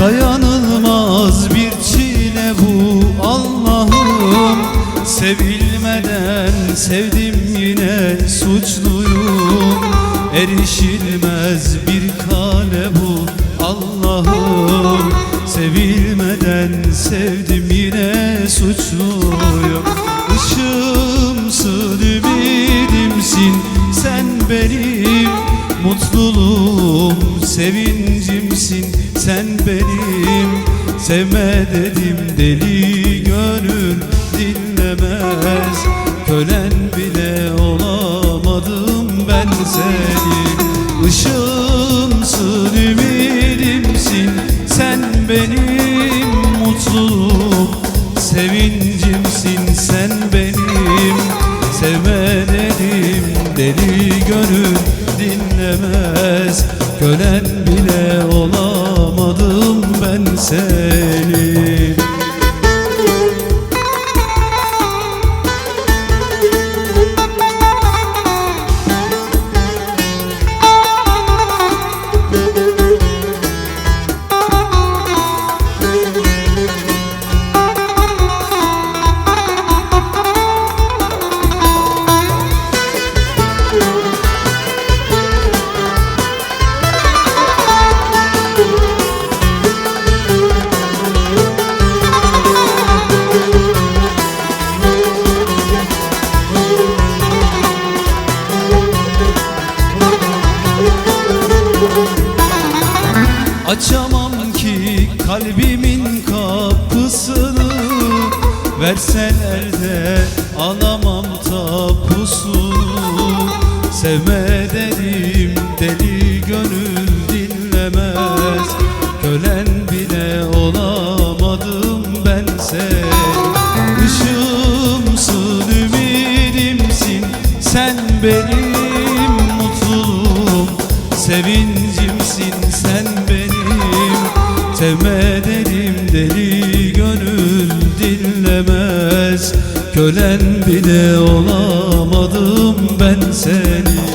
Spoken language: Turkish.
Dayanılmaz bir çile bu Allah'ım. Sevilmeden sevdim yine suçluyum. Erişilmez bir kale bu Allah'ım. Sevilmeden sevdim yine suçluyum. Işığımsın, ümidimsin sen benim. Mutluluğum, sevincimsin sen benim Sevme dedim deli gönül dinlemez. Kölen bile olamadım ben senin Işığımsın ümidimsin sen benim Mutluluğum sevincimsin. Sen benim Sevme dedim deli gönül dinlemez. Kölen Açamam ki kalbimin kapısını. Verseler de alamam tapusunu. Sevme dedim deli gönül dinlemez. Kölen bile olamadım ben sen Işığımsın ümidimsin. Sen benim mutluluğum. Sevincimsin Sevme dedim deli gönül dinlemez. Kölen bile olamadım ben senin